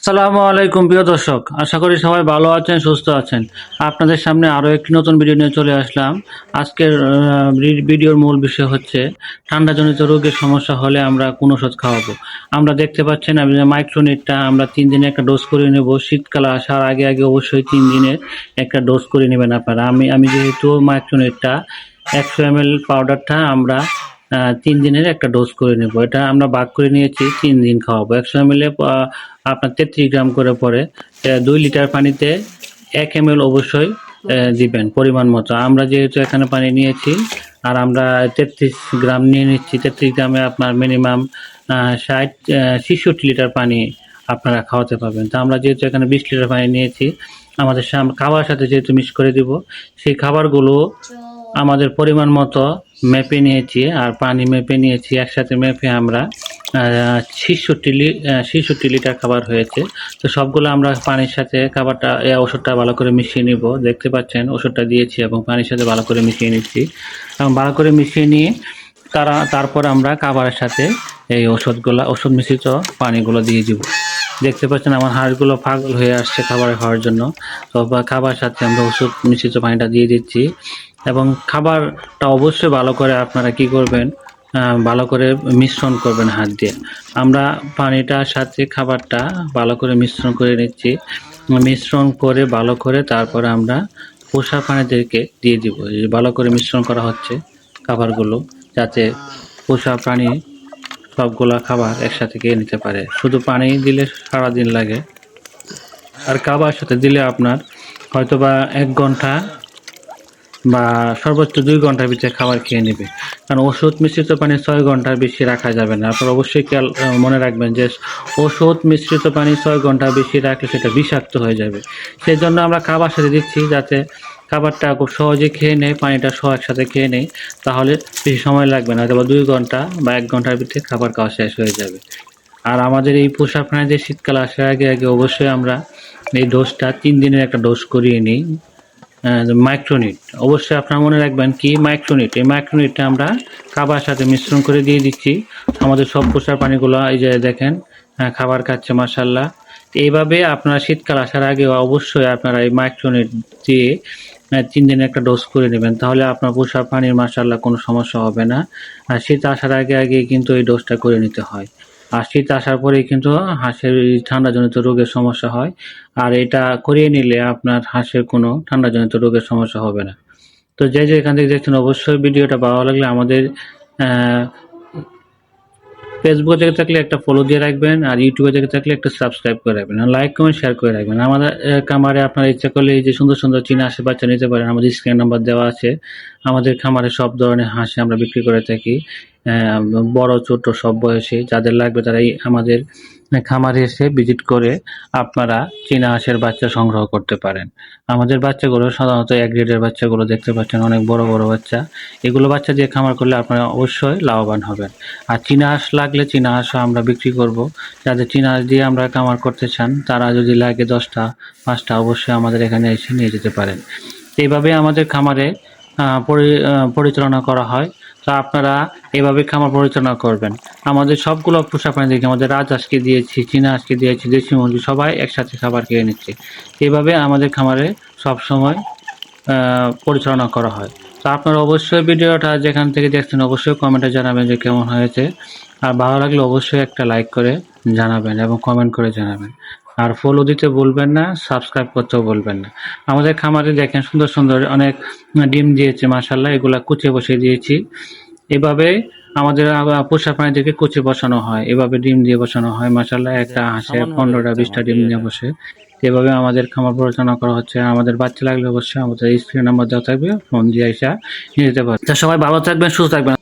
আসসালামু আলাইকুম, প্রিয় দর্শক। আশা করি সবাই ভালো আছেন, সুস্থ আছেন। আপনাদের সামনে আরও একটি নতুন ভিডিও নিয়ে চলে আসলাম। আজকের ভিডিওর মূল বিষয় হচ্ছে, ঠান্ডাজনিত রোগের সমস্যা হলে আমরা কোন ওষুধ খাওয়াবো? আমরা দেখতে পাচ্ছেন, আমি মাইক্রোনিটটা আমরা তিন দিনে একটা ডোজ করে নেব। শীতকাল আসার আগে আগে অবশ্যই তিন দিনে একটা ডোজ করে নেবেন আপনারা। আমি আমি যেহেতু মাইক্রোনিটটা একশো এম পাউডারটা আমরা তিন দিনের একটা ডোজ করে নেব। এটা আমরা ভাগ করে নিয়েছি, তিন দিন খাওয়াবো। একশো এম আপনার তেত্রিশ গ্রাম করে পরে দুই লিটার পানিতে এক এম অবশ্যই দিবেন পরিমাণ মতো। আমরা যেহেতু এখানে পানি নিয়েছি, আর আমরা তেত্রিশ গ্রাম নিয়ে নিচ্ছি, তেত্রিশ গ্রামে আপনার মিনিমাম ষাট ছেষট্টি লিটার পানি আপনারা খাওয়াতে পারবেন। তো আমরা যেহেতু এখানে বিশ লিটার পানি নিয়েছি, আমাদের খাবার সাথে যেহেতু মিক্স করে দিব, সেই খাবারগুলো আমাদের পরিমাণ মতো মেপে নিয়েছি আর পানি মেপে নিয়েছি। একসাথে মেপে আমরা ছিষট্টি ছিষট্টি লিটার খাবার হয়েছে। তো সবগুলো আমরা পানির সাথে খাবারটা ওষুধটা ভালো করে মিশিয়ে নিব। দেখতে পাচ্ছেন ওষুধটা দিয়েছি এবং পানির সাথে ভালো করে মিশিয়ে নিচ্ছি। এবং ভালো করে মিশিয়ে নিয়ে তারা, তারপর আমরা খাবারের সাথে এই ওষুধগুলো ওষুধ মিশ্রিত পানিগুলো দিয়ে দিব। দেখতে পাচ্ছেন আমার হাড়গুলো পাগল হয়ে আসছে খাবার খাওয়ার জন্য। তো খাবার সাথে আমরা ওষুধ মিশ্রিত পানিটা দিয়ে দিচ্ছি। এবং খাবারটা অবশ্যই ভালো করে আপনারা কি করবেন ভালো করে মিশ্রণ করবেন হাত দিয়ে। আমরা পানিটার সাথে খাবারটা ভালো করে মিশ্রণ করে নিচ্ছি। মিশ্রণ করে, ভালো করে তারপরে আমরা পোষা প্রাণীদেরকে দিয়ে দিব। ভালো করে মিশ্রণ করা হচ্ছে খাবারগুলো, যাতে পোষা প্রাণী সবগুলা খাবার একসাথে খেয়ে নিতে পারে। শুধু পানি দিলে সারাদিন লাগে। আর খাবার সাথে দিলে আপনার হয়তো বা এক ঘণ্টা বা সর্বোচ্চ দুই ঘণ্টার ভিতরে খাবার খেয়ে নেবে। কারণ ওষুধ মিশ্রিত পানি ছয় ঘণ্টার বেশি রাখা যাবে না। আপনার অবশ্যই খেয়াল মনে রাখবেন যে ওষুধ মিশ্রিত পানি ছয় ঘণ্টার বেশি রাখলে সেটা বিষাক্ত হয়ে যাবে। সেই জন্য আমরা খাবার সাথে দিচ্ছি যাতে খাবারটা খুব সহজে খেয়ে নেয়, পানিটা সহ একসাথে খেয়ে নেয়, তাহলে বেশি সময় লাগবে না। অথবা দুই ঘণ্টা বা এক ঘণ্টার ভিতরে খাবার খাওয়া শেষ হয়ে যাবে। আর আমাদের এই পোষা প্রাণীদের শীতকাল আসার আগে আগে অবশ্যই আমরা এই ডোজটা তিন দিনের একটা ডোজ করিয়ে নিই। মাইক্রোনিট অবশ্যই আপনারা মনে রাখবেন কি মাইক্রোনিট এই মাইক্রোনিটটা আমরা খাবার সাথে মিশ্রণ করে দিয়ে দিচ্ছি। আমাদের সব পোষার পানিগুলো, এই যে দেখেন খাবার খাচ্ছে মাসাল্লাহ এইভাবে আপনারা শীতকাল আসার আগে অবশ্যই আপনারা এই মাইক্রোনিট দিয়ে তিন দিনের একটা ডোজ করে নেবেন। তাহলে আপনার পোষা পানির মাসাল্লাহ কোনো সমস্যা হবে না। আর শীত আসার আগে আগে কিন্তু এই ডোজটা করে নিতে হয়। আর শীত আসার পরেই কিন্তু হাঁসের ঠান্ডা জনিত রোগের সমস্যা হয়। আর এটা করিয়ে নিলে আপনার হাঁসের কোনো ঠান্ডা জনিত রোগের সমস্যা হবে না। তো যে যে এখান থেকে দেখছেন, অবশ্যই ভিডিওটা ভালো লাগলে আমাদের ফেসবুকে থেকে থাকলে একটা ফলো দিয়ে রাখবেন আর ইউটিউবে থেকে থাকলে একটা সাবস্ক্রাইব করে রাখবেন। আর লাইক কমেন্ট শেয়ার করে রাখবেন। আমাদের খামারে আপনার ইচ্ছা করলে এই যে সুন্দর সুন্দর চীনা হাঁসের বাচ্চা নিতে পারেন, আমাদের স্ক্রিন নাম্বার দেওয়া আছে। আমাদের খামারে সব ধরনের হাঁসে আমরা বিক্রি করে থাকি। বড়, ছোট, সব বয়সে, যাদের লাগবে তারাই আমাদের খামারে এসে ভিজিট করে আপনারা চীনা হাঁসের বাচ্চা সংগ্রহ করতে পারেন। আমাদের বাচ্চাগুলো সাধারণত এক গ্রেডের বাচ্চাগুলো দেখতে পাচ্ছেন, অনেক বড় বড় বাচ্চা। এগুলো বাচ্চা দিয়ে খামার করলে আপনারা অবশ্যই লাভবান হবেন। আর চীনা হাঁস লাগলে চীনা হাঁসও আমরা বিক্রি করব। যাদের চীনা হাঁস দিয়ে আমরা খামার করতে চান, তারা যদি লাগে দশটা, পাঁচটা, অবশ্যই আমাদের এখানে এসে নিয়ে যেতে পারেন। এইভাবে আমাদের খামারে পরিচালনা করা হয়। তো আপনারা এভাবে খামার পরিচালনা করবেন। আমাদের সবগুলো পোষা প্রাণী দেখি, আমাদের আজকে দিয়েছি, চীনা আজকে দিয়েছি, দেশি মুরগি, সবাই একসাথে খাবার খেয়ে নিচ্ছে। এইভাবে আমাদের খামারে সব সময় পরিচালনা করা হয়। তো আপনারা অবশ্যই ভিডিওটা যেখান থেকে দেখছেন, অবশ্যই কমেন্টে জানাবেন যে কেমন হয়েছে। আর ভালো লাগলে অবশ্যই একটা লাইক করে জানাবেন এবং কমেন্ট করে জানাবেন। আর ফলো দিতে বলবেন না সাবস্ক্রাইব করতেও বলবেন না। আমাদের খামারে দেখেন সুন্দর সুন্দর অনেক ডিম দিয়েছে মাসাল্লাহ এগুলা কুচে বসিয়ে দিয়েছি। এভাবে আমাদের পোষা প্রাণীদেরকে কুচে বসানো হয় এভাবে ডিম দিয়ে বসানো হয় মাসাল্লাহ একটা হাঁসে পনেরোটা বিশটা ডিম নিয়ে বসে। এভাবে আমাদের খামার পরিচালনা করা হচ্ছে আমাদের বাচ্চা লাগলে অবশ্যই আমাদের স্ক্রিন নাম্বার দেওয়া থাকবে ফোন দিয়ে এসে নিয়ে যেতে পারে তা সবাই ভালো থাকবেন সুস্থ থাকবেন।